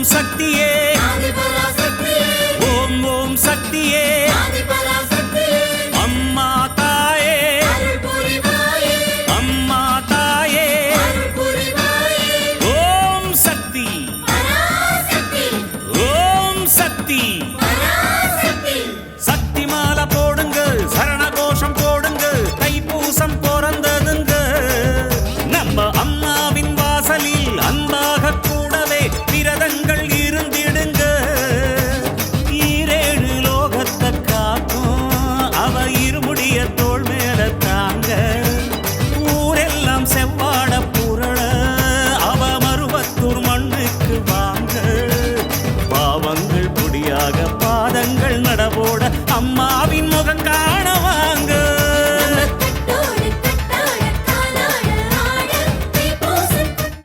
ஓம் சக்தியே. ஓம் ஓம் சக்தியே. பாதங்கள் நடவோட அம்மா